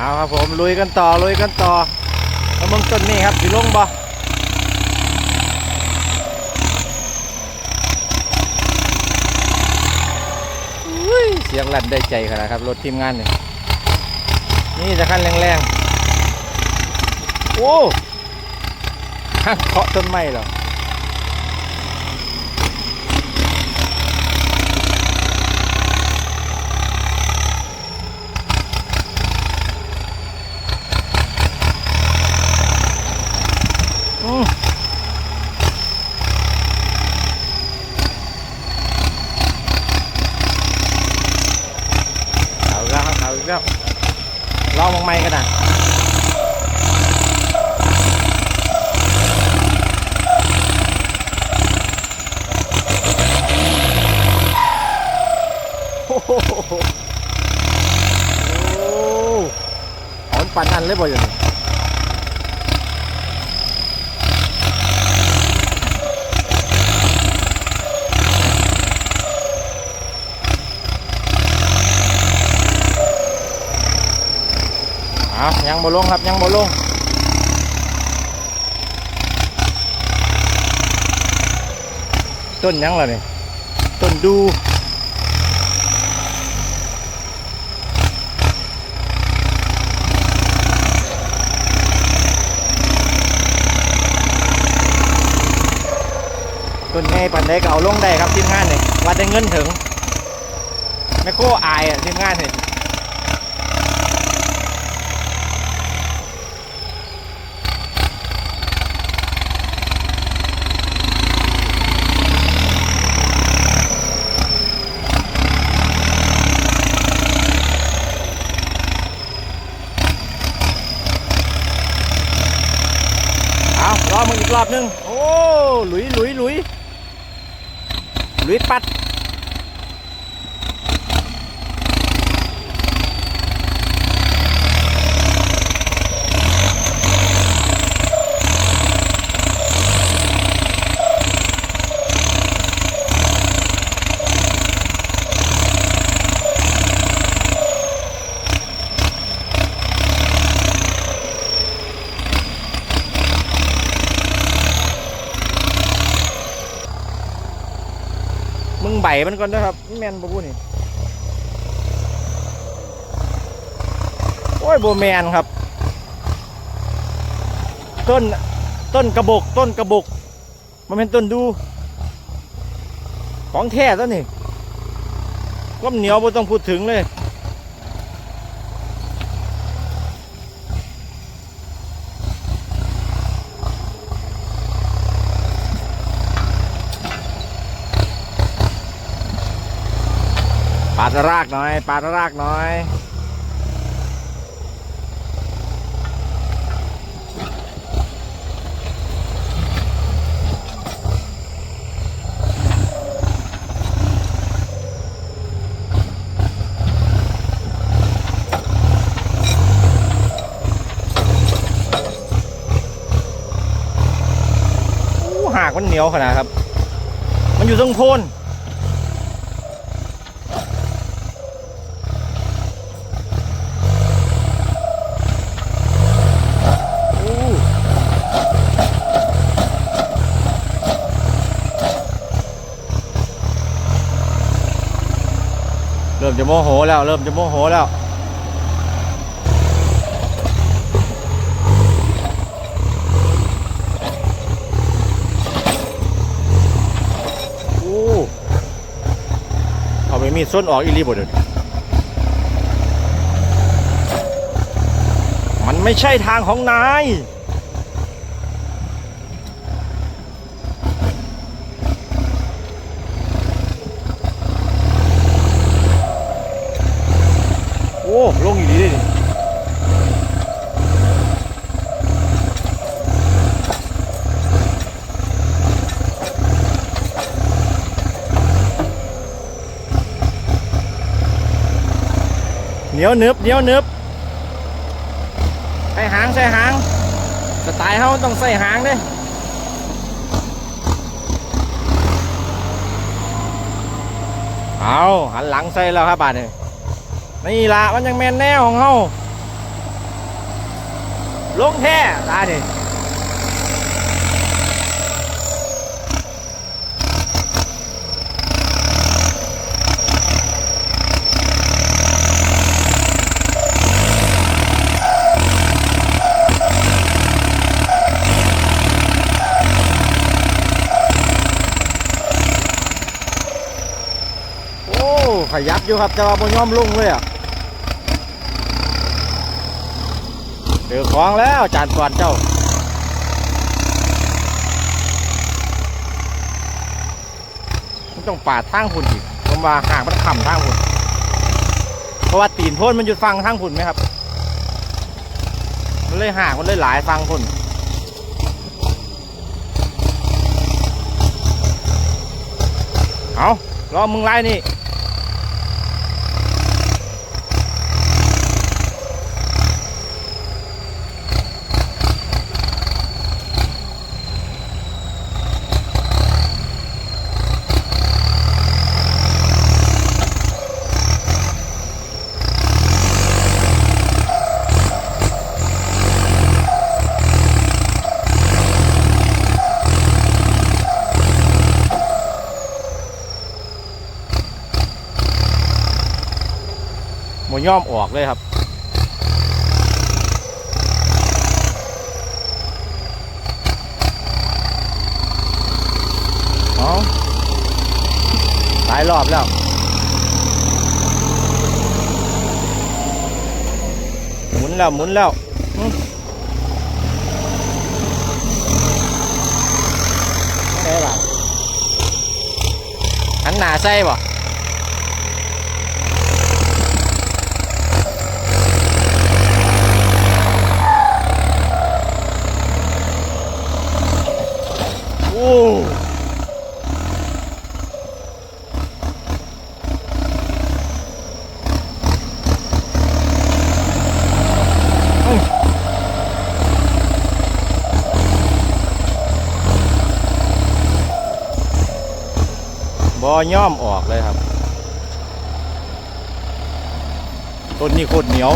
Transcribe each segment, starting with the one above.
อาครับผมลุยกันต่อลุยกันต่อแล้วมึงต้นนี้ครับสิลงบ่อุ้ยเสียงลั่นได้ใจขนาดครับรถทีมงานนี่นี่จะขั้นแรงๆ โอ้ข้างเคาะต้นไม้เหรอมเอาอีกแล้วครับเอาอีกแล้วลองมอง ไม่กันนะโอ้โหอ้หอนปันอันเลยบ่อย่างนี้ เอายังบ่ลงครับยังบ่ลงต้นยังล่ะนี่ต้นดูต้นไงปันได้ก็เอาลงได้ครับทีมงานนี่ว่าได้เงินถึงแม่โคอายอะทีมงานนี่ เอา รอมึงอีกรอบนึง โอ้ หลุยหลุยหลุยหลุยปัด ใบมันก่อนนะครับแมนบ่พูนี่โอ้ยโบแมนครับ ต้นต้นกระบอกต้นกระบอกมันเป็นต้นดู ของแท้ต้นนี่ก้มเหนียวบ่ต้องพูดถึงเลย ปาดรากหน่อยปาดรากหน่อยอู้หากมันเหนียวขนาดครับ มันอยู่ตรงโคนอู้เริ่ม จะโมโหแล้ว เริ่มจะโมโหแล้วอู้เอาไปมีดส้นออกอีรีบดเดี๋ยวนี้มันไม่ใช่ทางของนาย โอ้ลงอีรีได้ดิเหนียวหนึบเหนียวหนึบใส่หางใส่หางสไตล์เขาต้องใส่หางเด้เอาหันหลังใส่แล้วครับบาดนี่ นี่ละมันยังแมนแน่ของเขาลงแท้ตานี่โอขยับอยู่ครับแต่ว่าบ่ยอมลงเลยอะ เจอของแล้วจานก่อนเจ้ามันต้องป่าทางหุ่นอีกผมว่าห่างมันขำทางหุ่นเพราะว่าตีนพ่นมันหยุดฟังทางหุ่นไหมครับ มันเลยห่างมันเลยหลายฟังหุ่นเอารอมึงไล่นี่ มย่อมออกเลยครับเอาหลายรอบแล้วหมุนแล้วหมุนแล้วอืมไม่ได้ป่ะหันหน้าใส่ป่ะ โอ้อื้อ บอย่อมออกเลยครับ ต้นนี้โคตรเหนียว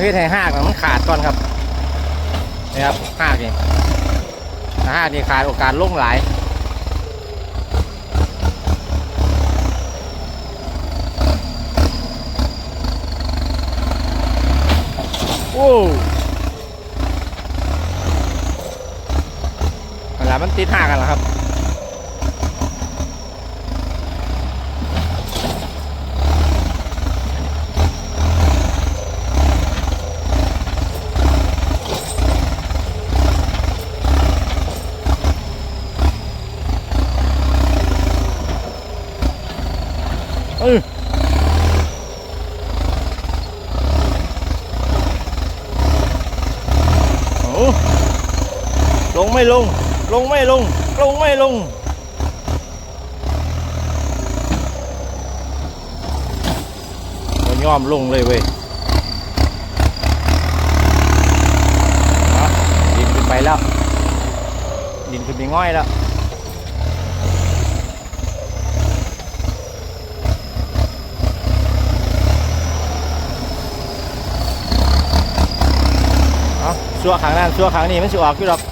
เฮ็ดให้หากมันขาดก่อนครับนี่ครับหากนี่ถ้าหากนี่ขาดโอกาสล่งหลายโอ้เวลามันติดหากกันแล้วครับ ไม่ลง ลงไม่ลง ลงไม่ลง ก็ยอมลงเลยเว้ยดินขึ้นไปแล้ว ดินขึ้นไปง่อยแล้วเอาซัวขังนั่นซัวขังนี่มันสิออกอยู่ดอก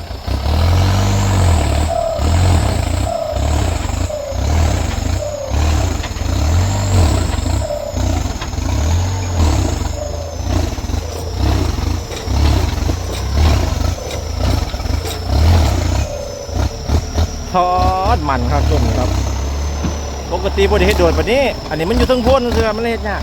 ทอดมันครับทุกคนครับ ปกติบริเฮ็ดโดดแบบนี้ อันนี้มันอยู่เทั้งพ่นเสือมันเลยเฮ็ดยาก